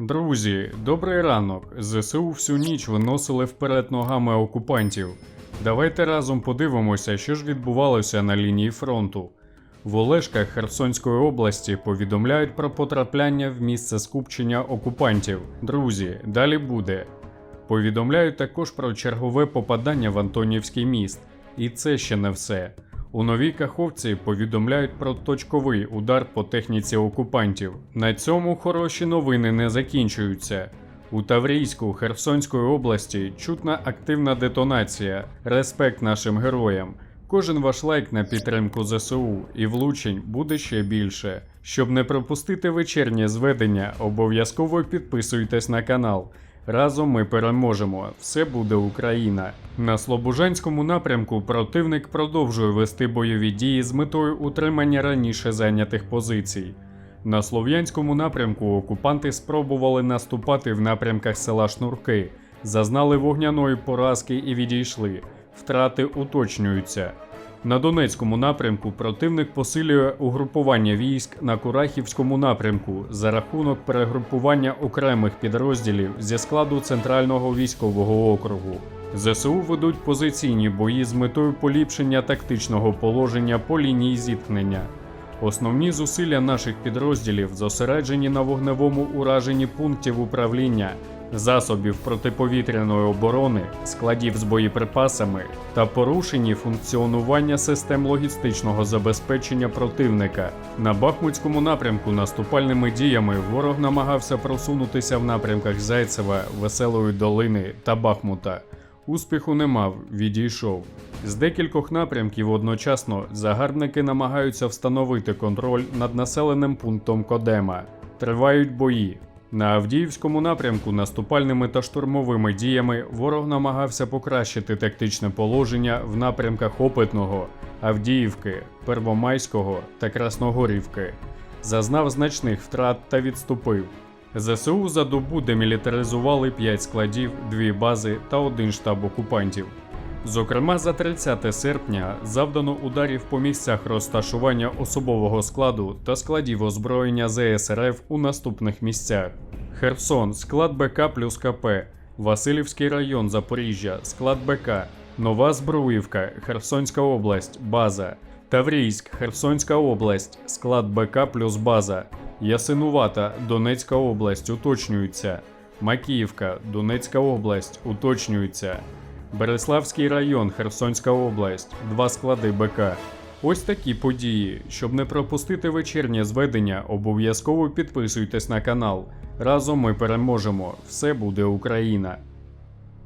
Друзі, добрий ранок. ЗСУ всю ніч виносили вперед ногами окупантів. Давайте разом подивимося, що ж відбувалося на лінії фронту. В Олешках Херсонської області повідомляють про потрапляння в місце скупчення окупантів. Друзі, далі буде. Повідомляють також про чергове попадання в Антонівський міст. І це ще не все. У новій Каховці повідомляють про точковий удар по техніці окупантів. На цьому хороші новини не закінчуються. У Таврійську Херсонської області чутна активна детонація. Респект нашим героям. Кожен ваш лайк на підтримку ЗСУ і влучень буде ще більше. Щоб не пропустити вечірнє зведення, обов'язково підписуйтесь на канал. Разом ми переможемо. Все буде Україна. На Слобожанському напрямку противник продовжує вести бойові дії з метою утримання раніше зайнятих позицій. На Слов'янському напрямку окупанти спробували наступати в напрямках села Шнурки, зазнали вогняної поразки і відійшли. Втрати уточнюються. На Донецькому напрямку противник посилює угрупування військ на Курахівському напрямку за рахунок перегрупування окремих підрозділів зі складу Центрального військового округу. ЗСУ ведуть позиційні бої з метою поліпшення тактичного положення по лінії зіткнення. Основні зусилля наших підрозділів зосереджені на вогневому ураженні пунктів управління, засобів протиповітряної оборони, складів з боєприпасами та порушенні функціонування систем логістичного забезпечення противника. На Бахмутському напрямку наступальними діями ворог намагався просунутися в напрямках Зайцева, Веселої долини та Бахмута. Успіху не мав, відійшов. З декількох напрямків одночасно загарбники намагаються встановити контроль над населеним пунктом Кодема. Тривають бої. На Авдіївському напрямку наступальними та штурмовими діями ворог намагався покращити тактичне положення в напрямках Опитного, Авдіївки, Первомайського та Красногорівки. Зазнав значних втрат та відступив. ЗСУ за добу демілітаризували 5 складів, 2 бази та один штаб окупантів. Зокрема, за 30 серпня завдано ударів по місцях розташування особового складу та складів озброєння ЗСРФ у наступних місцях: Херсон, склад БК плюс КП, Васильівський район Запоріжжя, склад БК, Нова Збруївка, Херсонська область, база, Таврійськ, Херсонська область, склад БК плюс база, Ясинувата, Донецька область уточнюється, Макіївка, Донецька область уточнюється. Береславський район, Херсонська область, два склади БК. Ось такі події. Щоб не пропустити вечірнє зведення, обов'язково підписуйтесь на канал. Разом ми переможемо. Все буде Україна.